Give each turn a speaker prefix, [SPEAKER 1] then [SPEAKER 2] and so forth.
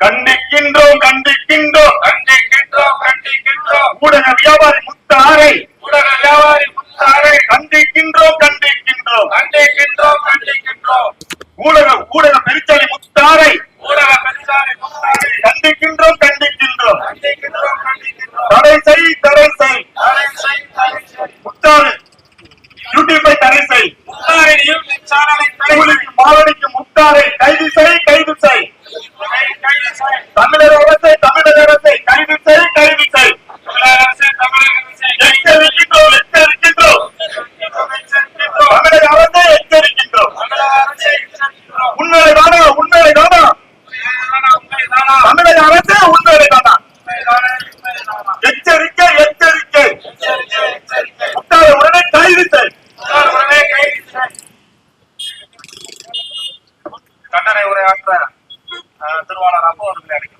[SPEAKER 1] கண்டிக்கின்றோம் கண்டிக்கின்றோம்.
[SPEAKER 2] கண்டிக்கின்றோம் கண்டிக்கின்றோம்.
[SPEAKER 1] ஊடக வியாபாரி முத்தாரை.
[SPEAKER 2] ஊடக வியாபாரி முத்தாரை.
[SPEAKER 1] கண்டிக்கின்றோம் கண்டிக்கின்றோம்.
[SPEAKER 2] கண்டிக்கின்றோம் கண்டிக்கின்றோம்.
[SPEAKER 1] ஊடக ஊடக பெருச்சாளி முத்தாரை.
[SPEAKER 2] ஊடக பெருசாரி முத்தாரை.
[SPEAKER 1] கண்டிக்கின்றோம் கண்டிக்கின்றோம்.
[SPEAKER 2] கண்டிக்கின்றோம் கண்டிக்கின்றோம்.
[SPEAKER 1] தடை செய் தடை செய்.
[SPEAKER 2] தடை செய், தடை செய்.
[SPEAKER 1] முத்தாறு யூடியூப்பை தடை செய்.
[SPEAKER 2] முத்தாரின் யூடியூப் சேனலை தடை செய். கண்டனை உரையாற்ற திருவாளர் அப்போ அவர்களை அழைக்கிறேன்